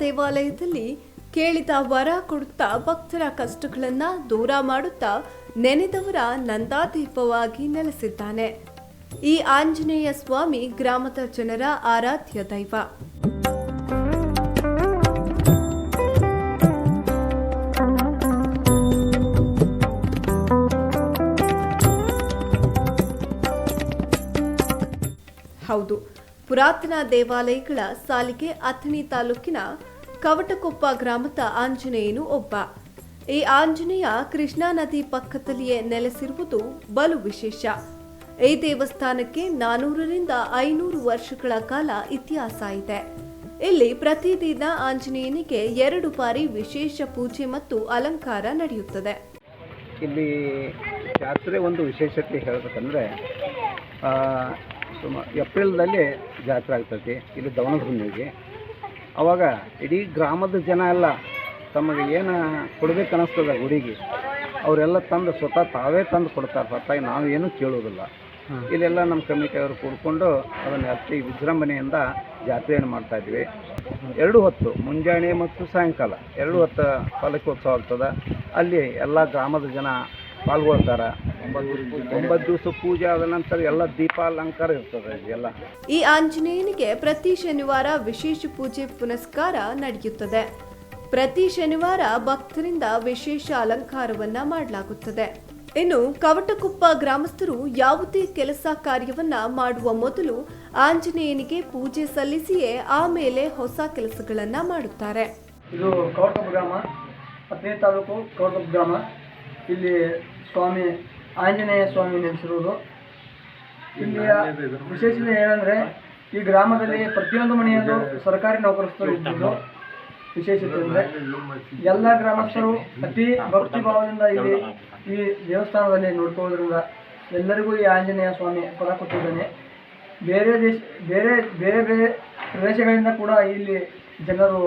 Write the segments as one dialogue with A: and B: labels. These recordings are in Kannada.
A: ದೇವಾಲಯದಲ್ಲಿ ಕೇಳಿದ ವರ ಕೊಡುತ್ತಾ ಭಕ್ತರ ಕಷ್ಟಗಳನ್ನ ದೂರ ಮಾಡುತ್ತಾ ನೆನೆದವರ ನಂದಾದೀಪವಾಗಿ ನೆಲೆಸಿದ್ದಾನೆ. ಈ ಆಂಜನೇಯ ಸ್ವಾಮಿ ಗ್ರಾಮದ ಜನರ ಆರಾಧ್ಯ ದೈವ. ಹೌದು. ಪುರಾತನ ದೇವಾಲಯಗಳ ಸಾಲಿಗೆ ಅಥಣಿ ತಾಲೂಕಿನ ಕವಟಕೊಪ್ಪ ಗ್ರಾಮದ ಆಂಜನೇಯನು ಒಬ್ಬ. ಈ ಆಂಜನೇಯ ಕೃಷ್ಣಾ ನದಿ ಪಕ್ಕದಲ್ಲಿಯೇ ನೆಲೆಸಿರುವುದು ಬಲು ವಿಶೇಷ. ಈ ದೇವಸ್ಥಾನಕ್ಕೆ ನಾನೂರರಿಂದ ಐನೂರು ವರ್ಷಗಳ ಕಾಲ ಇತಿಹಾಸ ಇದೆ. ಇಲ್ಲಿ ಪ್ರತಿದಿನ ಆಂಜನೇಯನಿಗೆ ಎರಡು ಬಾರಿ ವಿಶೇಷ ಪೂಜೆ ಮತ್ತು ಅಲಂಕಾರ ನಡೆಯುತ್ತದೆ.
B: ಇಲ್ಲಿ ಜಾತ್ರೆ ಒಂದು ವಿಶೇಷತೆ ಹೇಳ್ಬೇಕಂದ್ರೆ ಸುಮಾರು ಏಪ್ರಿಲ್ದಲ್ಲಿ ಜಾತ್ರೆ ಆಗ್ತೈತಿ. ಇಲ್ಲಿ ದವನದ ಹುಣ್ಣಿಮೆಗೆ ಅವಾಗ ಇಡೀ ಗ್ರಾಮದ ಜನ ಎಲ್ಲ ತಮಗೆ ಏನು ಕೊಡ್ಬೇಕು ಅನ್ನಿಸ್ತದೆ ಗುಡಿಗೆ ಅವರೆಲ್ಲ ತಂದು ಸ್ವತಃ ತಾವೇ ತಂದು ಕೊಡ್ತಾರೆ. ಹೊರತಾಗಿ ನಾವು ಏನೂ ಕೇಳೋದಿಲ್ಲ ಇಲ್ಲೆಲ್ಲ ನಮ್ಮ ಕಮಿಟಿಯವರು ಕೂಡಿಕೊಂಡು ಅದನ್ನು ಅತಿ ವಿಜೃಂಭಣೆಯಿಂದ ಜಾತ್ರೆಯನ್ನು ಮಾಡ್ತಾ ಇದ್ವಿ. ಎರಡು ಹೊತ್ತು ಮುಂಜಾನೆ ಮತ್ತು ಸಾಯಂಕಾಲ. ಎರಡು ಹೊತ್ತು ಪಾಲಕೋತ್ಸವ ಆಗ್ತದೆ. ಅಲ್ಲಿ ಎಲ್ಲ ಗ್ರಾಮದ ಜನ ಪಾಲ್ಗೊಳ್ತಾರೆ. ಒಂಬತ್ತು ದಿವಸ ಪೂಜೆ ಆದ ನಂತರ ಎಲ್ಲ ದೀಪ ಅಲಂಕಾರ ಇರ್ತದೆ ಎಲ್ಲ
A: ಈ ಆಂಜನೇಯನಿಗೆ ಪ್ರತಿ ಶನಿವಾರ ವಿಶೇಷ ಪೂಜೆ ಪುನಸ್ಕಾರ ನಡೆಯುತ್ತದೆ. ಪ್ರತಿ ಶನಿವಾರ ಭಕ್ತರಿಂದ ವಿಶೇಷ ಅಲಂಕಾರವನ್ನ ಮಾಡಲಾಗುತ್ತದೆ. ಇನ್ನು ಕವಟಕೊಪ್ಪ ಗ್ರಾಮಸ್ಥರು ಯಾವುದೇ ಕೆಲಸ ಕಾರ್ಯವನ್ನ ಮಾಡುವ ಮೊದಲು ಆಂಜನೇಯನಿಗೆ ಪೂಜೆ ಸಲ್ಲಿಸಿಯೇ ಆಮೇಲೆ ಹೊಸ ಕೆಲಸಗಳನ್ನ ಮಾಡುತ್ತಾರೆ.
C: ಇದು ಗ್ರಾಮ ಹತ್ತನೇ ತಾಲೂಕು ಗ್ರಾಮ. ಇಲ್ಲಿ ಸ್ವಾಮಿ ಆಂಜನೇಯ ಸ್ವಾಮಿ ನೆಲೆಸಿರುವುದು ಇಲ್ಲಿಯ ವಿಶೇಷತೆ ಏನಂದರೆ ಈ ಗ್ರಾಮದಲ್ಲಿ ಪ್ರತಿಯೊಂದು ಮನೆಯಲ್ಲೂ ಸರ್ಕಾರಿ ನೌಕರಸ್ಥರು ಇದ್ದಿದ್ದು ವಿಶೇಷತೆ ಅಂದರೆ ಎಲ್ಲ ಗ್ರಾಮಸ್ಥರು ಅತಿ ಭಕ್ತಿ ಭಾವದಿಂದ ಇಲ್ಲಿ ಈ ದೇವಸ್ಥಾನದಲ್ಲಿ ನೋಡ್ಕೊಳ್ಳೋದ್ರಿಂದ ಎಲ್ಲರಿಗೂ ಈ ಆಂಜನೇಯ ಸ್ವಾಮಿ ಫಲ ಕೊಟ್ಟಿದ್ದಾನೆ. ಬೇರೆ ದೇಶ ಬೇರೆ ಬೇರೆ ಬೇರೆ ಪ್ರದೇಶಗಳಿಂದ ಕೂಡ ಇಲ್ಲಿ ಜನರು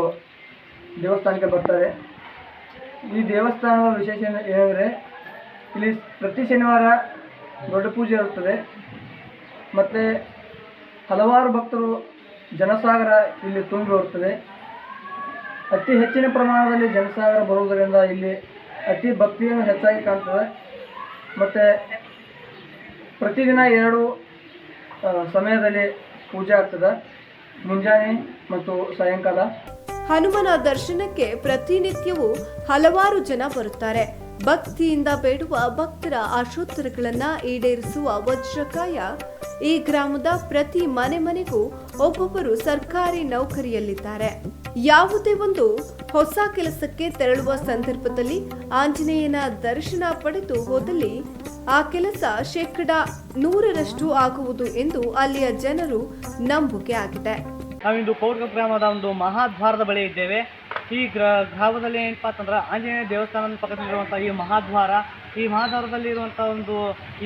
C: ದೇವಸ್ಥಾನಕ್ಕೆ ಬರ್ತಾರೆ. ಈ ದೇವಸ್ಥಾನದ ವಿಶೇಷ ಏನಂದರೆ ಇಲ್ಲಿ ಪ್ರತಿ ಶನಿವಾರ ದೊಡ್ಡ ಪೂಜೆ ಇರುತ್ತದೆ. ಮತ್ತು ಹಲವಾರು ಭಕ್ತರು ಜನಸಾಗರ ಇಲ್ಲಿ ತುಂಬಿ ಬರುತ್ತದೆ ಅತಿ ಹೆಚ್ಚಿನ ಪ್ರಮಾಣದಲ್ಲಿ ಜನಸಾಗರ ಬರುವುದರಿಂದ ಇಲ್ಲಿ ಅತಿ ಭಕ್ತಿಯನ್ನು ಹೆಚ್ಚಾಗಿ ಕಾಣ್ತದೆ. ಮತ್ತು ಪ್ರತಿದಿನ ಎರಡು ಸಮಯದಲ್ಲಿ ಪೂಜೆ ಆಗ್ತದೆ. ಮುಂಜಾನೆ ಮತ್ತು ಸಾಯಂಕಾಲ.
A: ಹನುಮನ ದರ್ಶನಕ್ಕೆ ಪ್ರತಿನಿತ್ಯವೂ ಹಲವಾರು ಜನ ಬರುತ್ತಾರೆ. ಭಕ್ತಿಯಿಂದ ಬೇಡುವ ಭಕ್ತರ ಆಶೋತ್ತರಗಳನ್ನು ಈಡೇರಿಸುವ ವಜ್ರಕಾಯ ಈ ಗ್ರಾಮದ ಪ್ರತಿ ಮನೆ ಮನೆಗೂ ಒಬ್ಬೊಬ್ಬರು ಸರ್ಕಾರಿ ನೌಕರಿಯಲ್ಲಿದ್ದಾರೆ. ಯಾವುದೇ ಒಂದು ಹೊಸ ಕೆಲಸಕ್ಕೆ ತೆರಳುವ ಸಂದರ್ಭದಲ್ಲಿ ಆಂಜನೇಯನ ದರ್ಶನ ಪಡೆದು ಹೋದಲ್ಲಿ ಆ ಕೆಲಸ ಶೇಕಡ ನೂರರಷ್ಟು ಆಗುವುದು ಎಂದು ಅಲ್ಲಿಯ ಜನರು ನಂಬಿಕೆ ಆಗಿದೆ.
D: ನಾವಿಂದು ಕೌರ್ಗ ಗ್ರಾಮದ ಒಂದು ಮಹಾದ್ವಾರದ ಬಳಿ ಇದ್ದೇವೆ. ಈ ಗ್ರ ಗ್ರಾಮದಲ್ಲಿ ಏನಪ್ಪ ಅಂತಂದ್ರೆ ಆಂಜನೇಯ ದೇವಸ್ಥಾನದ ಪಕ್ಕದಲ್ಲಿರುವಂಥ ಈ ಮಹಾದ್ವಾರ, ಈ ಮಹಾದ್ವಾರದಲ್ಲಿ ಇರುವಂಥ ಒಂದು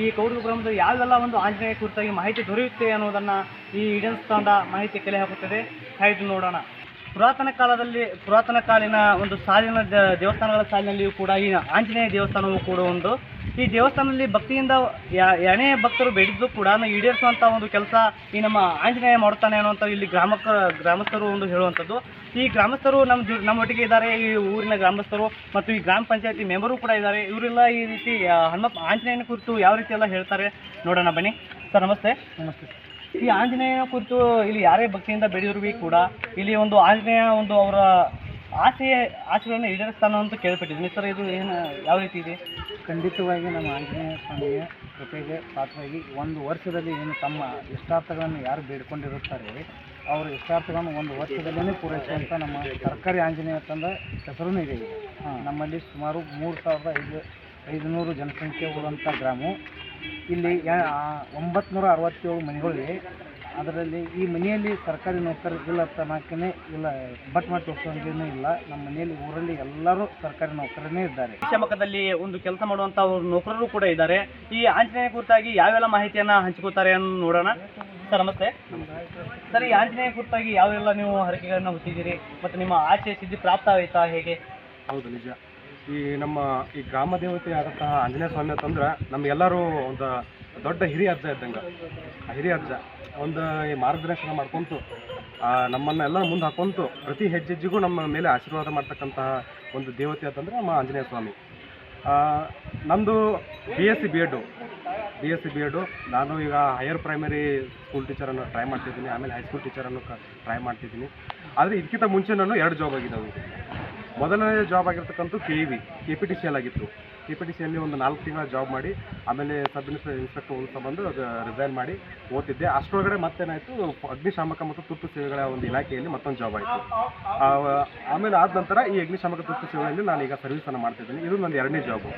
D: ಈ ಗ್ರಾಮದ ಯಾವೆಲ್ಲ ಒಂದು ಆಂಜನೇಯ ಕುರಿತಾಗಿ ಮಾಹಿತಿ ದೊರೆಯುತ್ತೆ ಅನ್ನೋದನ್ನು ಈ ಇಡನ್ಸ್ ತಂಡ ಮಾಹಿತಿ ಕಲೆ ಹಾಕುತ್ತದೆ. ಕಾಯ್ದು ನೋಡೋಣ. ಪುರಾತನ ಕಾಲದಲ್ಲಿ, ಪುರಾತನ ಕಾಲಿನ ಒಂದು ಸಾಲಿನ ದೇವಸ್ಥಾನಗಳ ಸಾಲಿನಲ್ಲಿಯೂ ಕೂಡ ಈ ಆಂಜನೇಯ ದೇವಸ್ಥಾನವೂ ಕೂಡ ಒಂದು ಈ ದೇವಸ್ಥಾನದಲ್ಲಿ ಭಕ್ತಿಯಿಂದ ಯಾ- ಯಾನೇ ಭಕ್ತರು ಬೇಡಿದ್ದು ಕೂಡ ಈಡೇರಿಸುವಂಥ ಒಂದು ಕೆಲಸ ಈ ನಮ್ಮ ಆಂಜನೇಯ ಮಾಡುತ್ತಾನೆ ಅನ್ನುವಂಥ ಇಲ್ಲಿ ಗ್ರಾಮಕ್ಕ ಗ್ರಾಮಸ್ಥರು ಒಂದು ಹೇಳುವಂಥದ್ದು. ಈ ಗ್ರಾಮಸ್ಥರು ನಮ್ಮ ನಮ್ಮ ನಮ್ಮೊಟ್ಟಿಗೆ ಇದ್ದಾರೆ. ಈ ಊರಿನ ಗ್ರಾಮಸ್ಥರು ಮತ್ತು ಈ ಗ್ರಾಮ ಪಂಚಾಯತಿ ಮೆಂಬರು ಕೂಡ ಇದ್ದಾರೆ. ಇವರೆಲ್ಲ ಈ ರೀತಿ ಹನುಮಪ್ಪ ಆಂಜನೇಯನ ಕುರಿತು ಯಾವ ರೀತಿ ಎಲ್ಲ ಹೇಳ್ತಾರೆ ನೋಡೋಣ ಬನ್ನಿ. ಸರ್ ನಮಸ್ತೆ. ನಮಸ್ತೆ. ಈ ಆಂಜನೇಯನ ಕುರಿತು ಇಲ್ಲಿ ಯಾರೇ ಭಕ್ತಿಯಿಂದ ಬೆಳೆದ್ರು ಕೂಡ ಇಲ್ಲಿ ಒಂದು ಆಂಜನೇಯ ಒಂದು ಅವರ ಆಸೆ ಆಸೆಗಳನ್ನು ಈಡೇರಿಸ್ತಾನ ಅಂತ ಕೇಳ್ಪಟ್ಟಿದ್ದೀನಿ. ಸರ್ ಇದು ಏನು ಯಾವ ರೀತಿ ಇದೆ?
B: ಖಂಡಿತವಾಗಿ ನಮ್ಮ ಆಂಜನೇಯ ಸ್ವಾಮಿಯ ಕೃಪೆಗೆ ಪಾತ್ರವಾಗಿ ಒಂದು ವರ್ಷದಲ್ಲಿ ಏನು ತಮ್ಮ ಇಷ್ಟಾರ್ಥಗಳನ್ನು ಯಾರು ಬೇಡ್ಕೊಂಡಿರುತ್ತಾರೆ ಅವರ ಇಷ್ಟಾರ್ಥಗಳನ್ನು ಒಂದು ವರ್ಷದಲ್ಲೇ ಪೂರೈಸುವಂಥ ನಮ್ಮ ಸರ್ಕಾರಿ ಆಂಜನೇಯ ತಂದ ಹೆಸರೂ ಇದೆ. ನಮ್ಮಲ್ಲಿ ಸುಮಾರು ಮೂರು ಸಾವಿರದ ಐದು ಐದುನೂರು ಜನಸಂಖ್ಯೆ ಉಳ್ಳಂಥ ಗ್ರಾಮ. ಇಲ್ಲಿ ಯಾ- ನೂರ ಅರವತ್ತೇಳು ಮನೆಗಳಿವೆ ಅದರಲ್ಲಿ ಈ ಮನೆಯಲ್ಲಿ ಸರ್ಕಾರಿ ನೌಕರಿ ಇಲ್ಲ ತನಕನೇ ಇಲ್ಲ ಬಟ್ ಮಾಡಿ ತೋರಿಸೋಂಗೇನೂ ಇಲ್ಲ. ನಮ್ಮ ಮನೆಯಲ್ಲಿ ಊರಲ್ಲಿ ಎಲ್ಲರೂ ಸರ್ಕಾರಿ ನೌಕರನೇ ಇದ್ದಾರೆ.
D: ಶಿವಮೊಗ್ಗದಲ್ಲಿ ಒಂದು ಕೆಲಸ ಮಾಡುವಂಥ ನೌಕರರು ಕೂಡ ಇದ್ದಾರೆ. ಈ ಆಂಜನೇಯ ಕುರಿತಾಗಿ ಯಾವೆಲ್ಲ ಮಾಹಿತಿಯನ್ನು ಹಂಚಿಕೊಳ್ತಾರೆ ಅನ್ನೋ ನೋಡೋಣ. ಸರ್ ನಮಸ್ತೆ. ಸರ್ ಈ ಆಂಜನೇಯ ಕುರಿತಾಗಿ ಯಾವೆಲ್ಲ ನೀವು ಹರಕೆಗಳನ್ನು ಹುಟ್ಟಿದ್ದೀರಿ? ಮತ್ತೆ ನಿಮ್ಮ ಆಸೆ ಸಿದ್ಧಿ ಪ್ರಾಪ್ತ ಆಯ್ತಾ ಹೇಗೆ?
E: ಹೌದು ನಿಜ. ಈ ನಮ್ಮ ಈ ಗ್ರಾಮ ದೇವತೆ ಆದಂತಹ ಆಂಜನೇಯ ಸ್ವಾಮಿ ಅಂತಂದ್ರೆ ನಮಗೆಲ್ಲರೂ ಒಂದು ದೊಡ್ಡ ಹಿರಿಯ ಅಜ್ಜ ಇದ್ದಂಗೆ. ಆ ಹಿರಿಯ ಅಜ್ಜ. ಒಂದು ಈ ಮಾರ್ಗದರ್ಶನ ಮಾಡ್ಕೊಂತು. ಆ, ನಮ್ಮನ್ನೆಲ್ಲ ಮುಂದೆ ಹಾಕೊಂತು. ಪ್ರತಿ ಹೆಜ್ಜೆಜ್ಜಿಗೂ ನಮ್ಮ ಮೇಲೆ ಆಶೀರ್ವಾದ ಮಾಡ್ತಕ್ಕಂತಹ ಒಂದು ದೇವತೆ ಅಂತಂದ್ರೆ ನಮ್ಮ ಆಂಜನೇಯ ಸ್ವಾಮಿ. ನಂದು B S C B Ed B S C B Ed ನಾನು ಈಗ ಹೈಯರ್ ಪ್ರೈಮರಿ ಸ್ಕೂಲ್ ಟೀಚರನ್ನು ಟ್ರೈ ಮಾಡ್ತಿದ್ದೀನಿ ಆಮೇಲೆ ಹೈಸ್ಕೂಲ್ ಟೀಚರನ್ನು ಟ್ರೈ ಮಾಡ್ತಿದ್ದೀನಿ. ಆದರೆ ಇದಕ್ಕಿಂತ ಮುಂಚೆ ನಾನು ಎರಡು ಜಾಬ್ ಆಗಿದ್ದಾವೆ. ಮೊದಲನೇ ಜಾಬ್ ಆಗಿರ್ತಕ್ಕಂಥ K E V K P T C L ಆಗಿತ್ತು ಕೆ ಪಿ ಟಿ ಸಿಯಲ್ಲಿ ಒಂದು ನಾಲ್ಕು ತಿಂಗಳ ಜಾಬ್ ಮಾಡಿ, ಆಮೇಲೆ ಸಬ್ ಇನ್ಸ್ಪೆ ಇನ್ಸ್ಪೆಕ್ಟರ್ ಹೋಗ್ತಾ ಬಂದು ಅದು ರಿಸೈನ್ ಮಾಡಿ ಓದ್ತಿದ್ದೆ. ಅಷ್ಟರೊಳಗಡೆ ಮತ್ತೇನಾಯಿತು, ಅಗ್ನಿಶಾಮಕ ಮತ್ತು ತುರ್ತು ಸೇವೆಗಳ ಒಂದು ಇಲಾಖೆಯಲ್ಲಿ ಮತ್ತೊಂದು ಜಾಬ್ ಆಯಿತು. ಆಮೇಲೆ ಆದ ನಂತರ ಈ ಅಗ್ನಿಶಾಮಕ, ತುರ್ತು ಸೇವೆಯಲ್ಲಿ ನಾನು ಈಗ ಸರ್ವಿಸನ್ನು ಮಾಡ್ತಿದ್ದೀನಿ ಇದು ನನ್ನ ಎರಡನೇ ಜಾಬು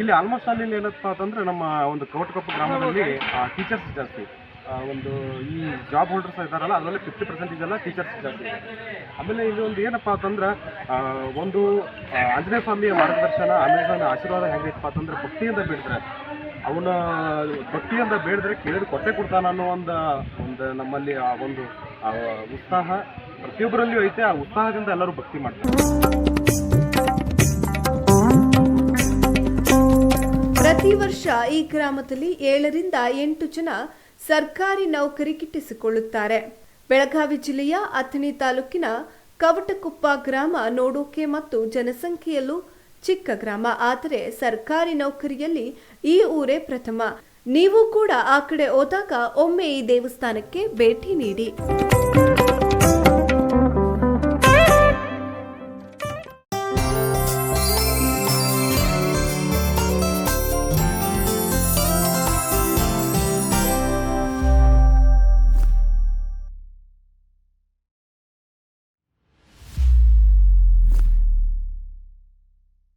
E: ಇಲ್ಲಿ ಆಲ್ಮೋಸ್ಟ್ ಅಲ್ಲಿ ಏನಪ್ಪ ಅಂತಂದರೆ ನಮ್ಮ ಒಂದು ಕೋಟಕೊಪ್ಪ ಗ್ರಾಮದಲ್ಲಿ ಟೀಚರ್ಸ್ ಜಾಸ್ತಿ. ಒಂದು ಈ ಜಾಬ್ ಹೋಲ್ಡರ್ಸ್ ಇದ್ದಾರಲ್ಲ, ಅದರಲ್ಲಿ ಫಿಫ್ಟಿ ಪರ್ಸೆಂಟೇಜ್ ಎಲ್ಲ ಟೀಚರ್ಸ್ ಜಾಸ್ತಿ ಆಮೇಲೆ ಒಂದು ಏನಪ್ಪ ಅಂತಂದ್ರೆ ಒಂದು ಆಂಜನೇಯ ಸ್ವಾಮಿಯ ಮಾರ್ಗದರ್ಶನ, ಆಮೇಲೆ ಆಶೀರ್ವಾದ ಹೆಂಗೈತಪ್ಪ ಅಂತಂದ್ರೆ ಭಕ್ತಿಯಿಂದ ಬೇಡಿದ್ರೆ ಅವನ ಭಕ್ತಿಯಿಂದ ಬೇಡಿದ್ರೆ ಕೇಳಿದ್ರೆ ಕೊಟ್ಟೆ ಕೊಡ್ತಾನ ಅನ್ನೋ ಒಂದು ಒಂದು ನಮ್ಮಲ್ಲಿ ಆ ಒಂದು ಉತ್ಸಾಹ ಪ್ರತಿಯೊಬ್ಬರಲ್ಲಿಯೂ ಐತೆ, ಆ ಉತ್ಸಾಹದಿಂದ ಎಲ್ಲರೂ ಭಕ್ತಿ ಮಾಡ್ತಾರೆ.
A: ಪ್ರತಿ ವರ್ಷ ಈ ಗ್ರಾಮದಲ್ಲಿ ಏಳರಿಂದ ಎಂಟು ಜನ ಸರ್ಕಾರಿ ನೌಕರಿ ಕಿಟ್ಟಿಸಿಕೊಳ್ಳುತ್ತಾರೆ ಬೆಳಗಾವಿ ಜಿಲ್ಲೆಯ ಅಥಣಿ ತಾಲೂಕಿನ ಕವಟಕೊಪ್ಪ ಗ್ರಾಮ ನೋಡೋಕೆ ಮತ್ತು ಜನಸಂಖ್ಯೆಯಲ್ಲೂ ಚಿಕ್ಕ ಗ್ರಾಮ. ಆದರೆ ಸರ್ಕಾರಿ ನೌಕರಿಯಲ್ಲಿ ಈ ಊರೇ ಪ್ರಥಮ. ನೀವು ಕೂಡ ಆ ಕಡೆ ಹೋದಾಗ ಒಮ್ಮೆ ಈ ದೇವಸ್ಥಾನಕ್ಕೆ ಭೇಟಿ ನೀಡಿ.